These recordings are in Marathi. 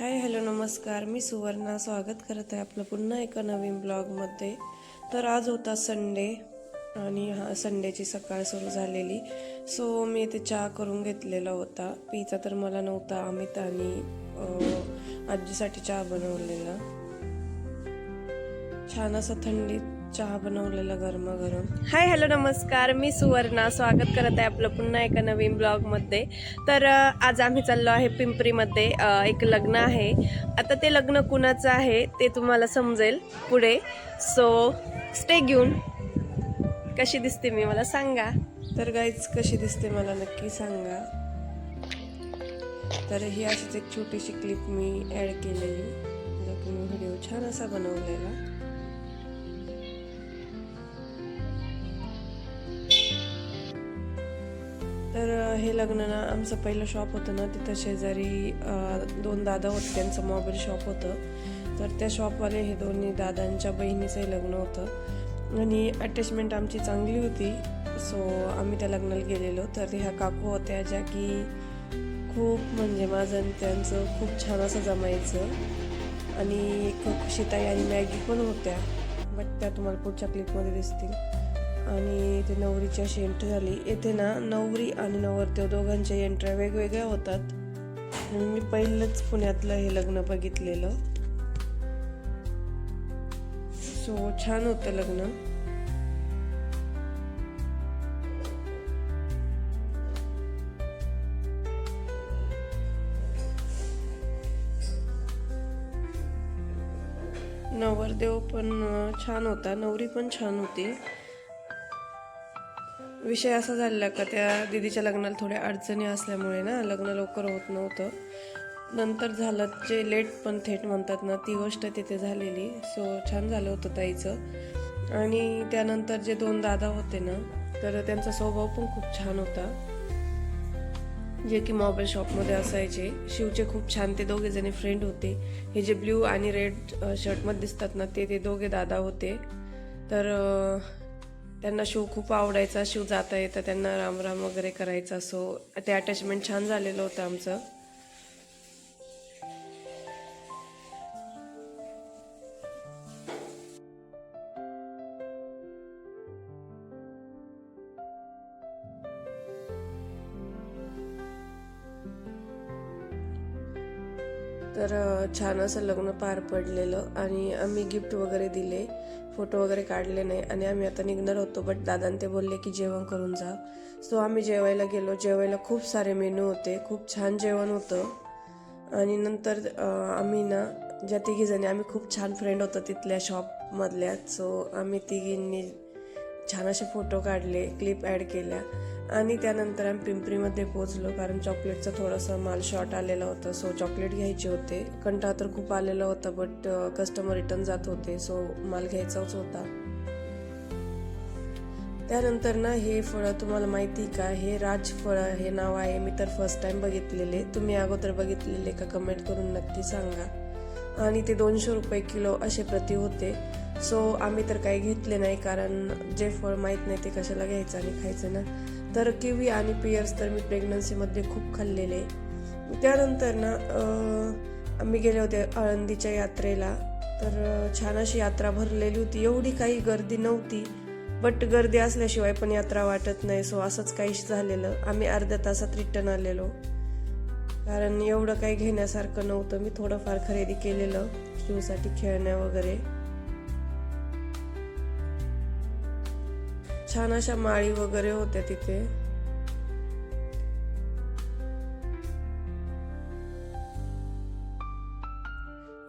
हाय हॅलो नमस्कार. मी सुवर्णा. स्वागत करत आहे आपलं पुन्हा एका नवीन ब्लॉगमध्ये. तर आज होता संडे आणि हा संडेची सकाळ सुरू झालेली. सो मी इथे चहा करून घेतलेला होता. पिचा तर मला नव्हता. अमित आणि आजीसाठी चहा बनवलेला. छान असा थंडीत चहा बनवलेला गरमागरम. हाय हॅलो नमस्कार. मी सुवर्णा. स्वागत करत आहे आपलं पुन्हा एका नवीन ब्लॉगमध्ये तर आज आम्ही चाललो आहे पिंपरीमध्ये. एक लग्न आहे. आता ते लग्न कुणाचं आहे ते तुम्हाला समजेल पुढे. सो स्टे घेऊन. कशी दिसते मी मला सांगा. तर गाईच कशी दिसते मला नक्की सांगा. तर ही अशीच एक छोटीशी क्लिप मी ॲड केलेली. जो की मी व्हिडिओ छान असा बनवलेला. तर हे लग्न ना आमचं पहिलं शॉप होतं ना तिथं शेजारी दोन दादा होते त्यांचं मोबाईल शॉप होतं. तर त्या शॉपवाले हे दोन्ही दादांच्या बहिणीचंही लग्न होतं. आणि अटॅचमेंट आमची चांगली होती. सो आम्ही त्या लग्नाला गेलेलो. तर ह्या काकू होत्या ज्या की खूप म्हणजे माझं आणि त्यांचं खूप छान असं जमायचं. आणि एक खुशीताई आणि मॅगी पण होत्या. बट त्या तुम्हाला पुढच्या क्लिपमध्ये दिसतील. आणि ते नवरीची अशी एंट्री झाली. येथे ना नवरी आणि नवरदेव दोघांच्या एंट्र्या वेगवेगळ्या होतात. मी पहिलंच पुण्यातलं हे लग्न बघितलेलं. सो छान होतं लग्न. नवरदेव पण छान होता. नवरी पण छान होती. विषय असा झालेला का त्या दिदीच्या लग्नाला थोड्या अडचणी असल्यामुळे ना लग्न लवकर होत नव्हतं. नंतर झालं जे लेट पण थेट म्हणतात ना ती गोष्ट तिथे झालेली. सो छान झालं होतं ताईचं. आणि त्यानंतर जे दोन दादा होते ना तर त्यांचा स्वभाव पण खूप छान होता. जे की मोबाईल शॉपमध्ये असायचे. शिवचे खूप छान ते दोघे जणी फ्रेंड होते. हे जे ब्ल्यू आणि रेड शर्टमध्ये दिसतात ना ते ते दोघे दादा होते. तर त्यांना शिव खूप आवडायचा शिव जाता येतं त्यांना राम राम वगैरे करायचा. सो ते अटॅचमेंट छान झालेलं होतं आमचं. तर छान असं लग्न पार पडलेलं आणि आम्ही गिफ्ट वगैरे दिले. फोटो वगैरे काढले नाही आणि आम्ही आता निघणार होतो बट दादान ते बोलले की जेवण करून जा. सो आम्ही जेवायला गेलो. जेवायला खूप सारे मेनू होते. खूप छान जेवण होतं. आणि नंतर आम्ही ना ज्या तिघीजणी आम्ही खूप छान फ्रेंड होतो तिथल्या शॉपमधल्या सो आम्ही तिघींनी छान असे फोटो काढले क्लिप ॲड केल्या. आणि त्यानंतर आम्ही पिंपरीमध्ये पोहोचलो कारण चॉकलेटचा थोडासा माल शॉर्ट आलेला होता. सो चॉकलेट घ्यायचे होते. कंटाळा तर खूप आलेला होता बट कस्टमर रिटर्न जात होते. सो माल घ्यायचाच होता. त्यानंतर ना हे फळं तुम्हाला माहिती का? हे राजफळं हे नाव आहे. मी तर फर्स्ट टाईम बघितलेले. तुम्ही अगोदर बघितलेले का? कमेंट करून नक्की सांगा. आणि ते दोनशे रुपये किलो असे प्रति होते. सो आम्ही तर काही घेतले नाही कारण जे फळ माहीत नाही ते कशाला घ्यायचं आणि खायचं ना? तर किवी आणि पियर्स तर मी प्रेग्नन्सीमध्ये खूप खाल्लेले. त्यानंतर ना आम्ही गेले होते आळंदीच्या यात्रेला. तर छान अशी यात्रा भरलेली होती. एवढी काही गर्दी नव्हती बट गर्दी असल्याशिवाय पण यात्रा वाटत नाही. सो असंच काहीच झालेलं. आम्ही अर्ध्या तासात रिटर्न आलेलो. कारण एवढं काही घेण्यासारखं नव्हतं. मी थोडंफार खरेदी केलेलं शिवसाठी खेळण्या वगैरे. छान अशा माळी वगैरे होत्या तिथे.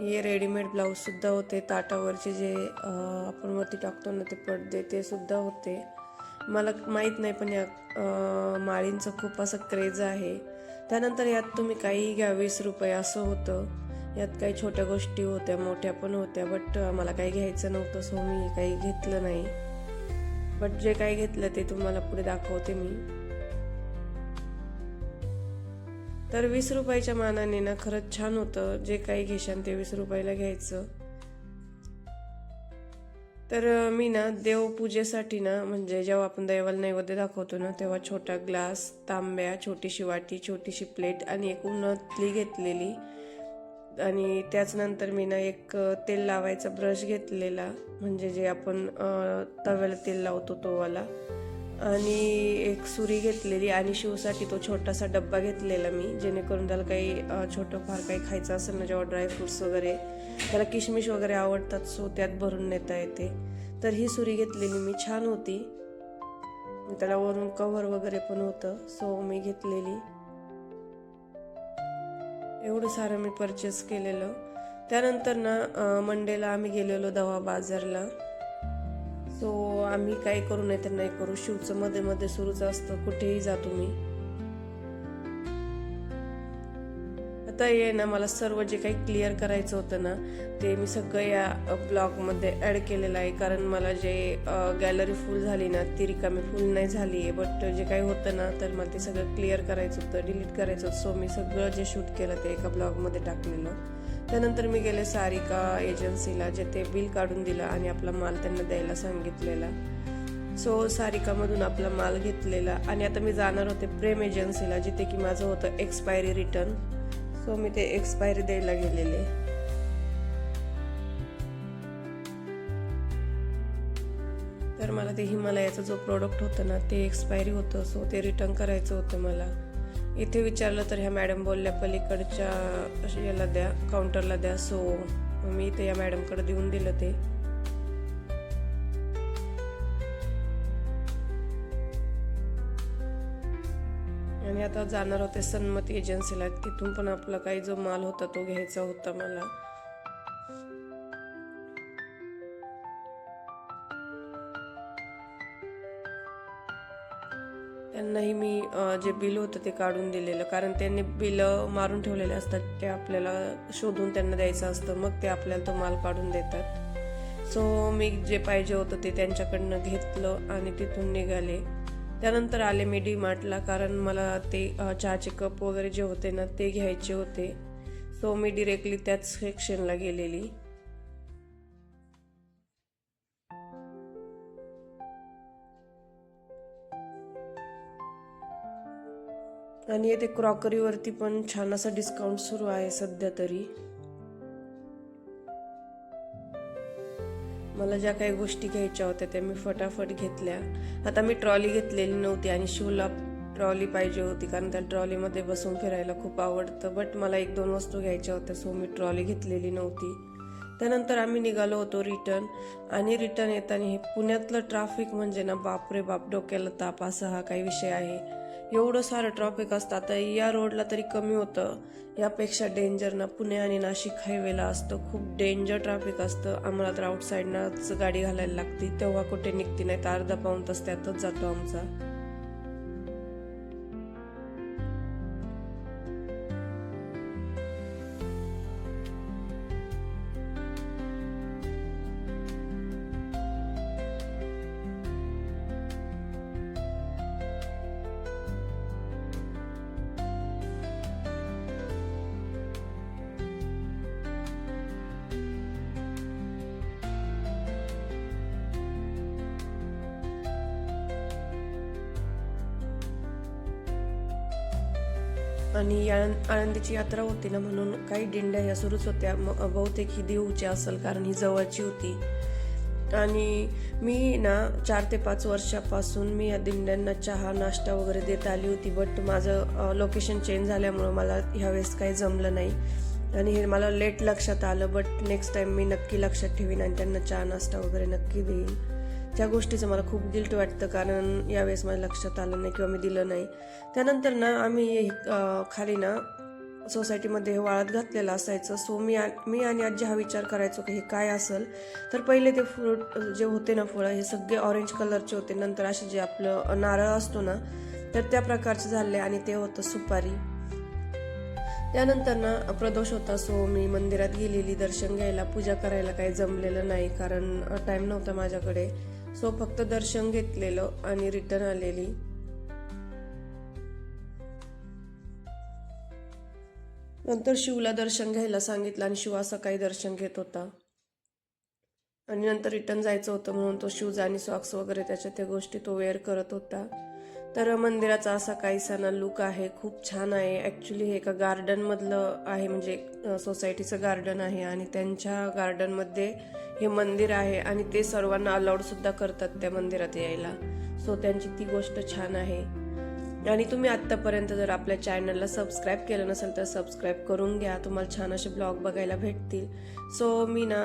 हे रेडीमेड ब्लाऊज सुद्धा होते. ताटावरचे जे आपण वरती टाकतो ना ते पडदे ते सुद्धा होते. मला माहीत नाही पण या माळींचं खूप असं क्रेज आहे. त्यानंतर यात तुम्ही काही घ्या वीस रुपये असं होतं. यात काही छोट्या गोष्टी होत्या मोठ्या पण होत्या बट मला काही घ्यायचं नव्हतं सो मी काही घेतलं नाही. बट जे काही घेतलं ते तुम्हाला पुढे दाखवते मी. तर वीस रुपयाच्या मानाने ना खरंच छान होतं. जे काही घेशान ते वीस रुपयाला घ्यायचं. तर मी ना देवपूजेसाठी ना म्हणजे जेव्हा आपण देवाला नैवेद्य दाखवतो ना तेव्हा छोटा ग्लास तांब्या छोटीशी वाटी छोटीशी प्लेट आणि एक उन्हातली घेतलेली आणि त्याचनंतर मी ना एक तेल लावायचा ब्रश घेतलेला म्हणजे जे आपण तव्याला तेल लावतो तोवाला. आणि एक सुरी घेतलेली आणि शिवसाठी तो छोटासा डब्बा घेतलेला मी जेणेकरून त्याला काही छोटं फार काही खायचं असेल ना जेव्हा ड्रायफ्रुट्स वगैरे त्याला किशमिश वगैरे आवडतात सो त्यात भरून नेता येते. तर ही सुरी घेतलेली मी छान होती. त्याला वरून कव्हर वगैरे पण होतं सो मी घेतलेली. एवढं सारं मी परचेस केलेलं. त्यानंतर ना मंडेला आम्ही गेलेलो दवा बाजारला. सो आम्ही काही करू नाही तर नाही करू. शिवचं मध्ये मध्ये सुरूच असतं. कुठेही जा तुम्ही. तर हे ना मला सर्व जे काही क्लिअर करायचं होतं ना ते मी सगळं या ब्लॉगमध्ये ॲड केलेलं आहे. कारण मला जे गॅलरी फुल झाली ना ती रिकामी फुल नाही झाली आहे. बट जे काही होतं ना तर मला ते सगळं क्लिअर करायचं होतं डिलीट करायचं होतं. सो मी सगळं जे शूट केलं ते एका ब्लॉगमध्ये टाकलेलं. त्यानंतर मी गेले सारिका एजन्सीला जे ते बिल काढून दिलं आणि आपला माल त्यांना द्यायला सांगितलेला. सो सारिकामधून आपला माल घेतलेला. आणि आता मी जाणार होते प्रेम एजन्सीला जिथे की माझं होतं एक्सपायरी रिटर्न सो मी ते एक्सपायरी द्यायला गेलेले. तर मला ते हिमालयाचा जो प्रोडक्ट होतं ना ते एक्सपायरी होतं सो ते रिटर्न करायचं होतं मला. इथे विचारलं तर ह्या मॅडम बोलल्या पलीकडच्या याला द्या काउंटरला द्या. सो मी इथे या मॅडमकडे देऊन दिलं ते. आणि आता जाणार होते सन्मती एजन्सीला. तिथून पण आपला काही जो माल होता तो घ्यायचा होता मला. त्यांनाही मी जे बिल होतं ते काढून दिलेलं. कारण त्यांनी बिल मारून ठेवलेले असतात ते आपल्याला शोधून त्यांना द्यायचं असतं. मग ते आपल्याला तो माल काढून देतात. सो मी जे पाहिजे होतं ते त्यांच्याकडनं घेतलं आणि तिथून निघाले. त्यानंतर आले मी डी मार्टला कारण मला ते चहाचे कप वगैरे जे होते ना ते घ्यायचे होते. सो मी डिरेक्टली त्याच सेक्शनला गेलेली. आणि येथे क्रॉकरीवरती पण छान असा डिस्काउंट सुरू आहे सध्या तरी. मला ज्या काही गोष्टी घ्यायच्या होत्या त्या मी फटाफट घेतल्या. आता मी ट्रॉली घेतलेली नव्हती आणि शिवला ट्रॉली पाहिजे होती कारण त्या ट्रॉलीमध्ये बसून फिरायला खूप आवडतं. बट मला एक दोन वस्तू घ्यायच्या होत्या सो मी ट्रॉली घेतलेली नव्हती. त्यानंतर आम्ही निघालो होतो रिटर्न. आणि रिटर्न येताना हे पुण्यातलं ट्रॅफिक म्हणजे ना बापरे बाप डोक्याला ताप. असा हा काही विषय आहे. एवढं सारं ट्रॅफिक असतं. आता या रोडला तरी कमी होतं. यापेक्षा डेंजर ना पुणे आणि नाशिक हायवेला असतं. खूप डेंजर ट्रॅफिक असतं. आम्हाला तर आउटसाईडनंच गाडी घालायला लागती. तेव्हा कुठे निघती नाही तर अर्धा पाऊन तास त्यातच जातो आमचा. आणि आळंदीची यात्रा होती ना म्हणून काही दिंड्या या सुरूच होत्या. म- बहुतेक ही देऊची असेल कारण ही जवळची होती. आणि मी ना चार ते पाच वर्षापासून मी या दिंड्यांना चहा नाश्ता वगैरे देत आली होती. बट माझं लोकेशन चेंज झाल्यामुळं मला ह्यावेळेस काही जमलं नाही. आणि हे मला लेट लक्षात आलं बट नेक्स्ट टाईम मी नक्की लक्षात ठेवीन आणि त्यांना चहा नाश्ता वगैरे नक्की देईन. त्या गोष्टीचं मला खूप गिल्ट वाटतं कारण यावेळेस माझ्या लक्षात आलं नाही किंवा मी दिलं नाही. त्यानंतर ना आम्ही खाली ना सोसायटीमध्ये हे वाळत घातलेलं असायचं. सो मी मी आणि आजी हा विचार करायचो की हे काय असेल? तर पहिले ते फ्रूट जे होते ना फळं हे सगळे ऑरेंज कलरचे होते. नंतर असे जे आपलं नारळ असतो ना तर त्या प्रकारचे झाले आणि ते होतं सुपारी. त्यानंतर ना प्रदोष होता. सो मी मंदिरात गेलेली दर्शन घ्यायला पूजा करायला काही जमलेलं नाही कारण टाईम नव्हता माझ्याकडे. सो फक्त दर्शन घेतलेलं आणि रिटर्न आलेली. नंतर शिवला दर्शन घ्यायला सांगितलं आणि शिव असं काही दर्शन घेत होता. आणि नंतर रिटर्न जायचं होतं म्हणून तो शूज आणि सॉक्स वगैरे त्याच्या त्या गोष्टी तो वेअर करत होता. तर मंदिराचा असा काही सणा लुक आहे खूप छान आहे. ॲक्च्युली हे एका गार्डनमधलं आहे म्हणजे सोसायटीचं गार्डन आहे आणि त्यांच्या गार्डनमध्ये हे मंदिर आहे आणि ते सर्वांना अलाउड सुद्धा करतात त्या मंदिरात यायला. सो त्यांची ती गोष्ट छान आहे. आणि तुम्ही आत्तापर्यंत जर आपल्या चॅनलला सबस्क्राईब केलं नसेल तर सबस्क्राईब करून घ्या. तुम्हाला छान असे ब्लॉग बघायला भेटतील. सो मी ना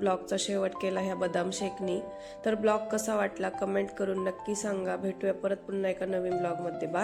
ब्लॉगचा शेवट केला ह्या बदाम शेकनी. तर ब्लॉग कसा वाटला कमेंट करून नक्की सांगा. भेटूया परत पुन्हा एका नवीन ब्लॉगमध्ये बाय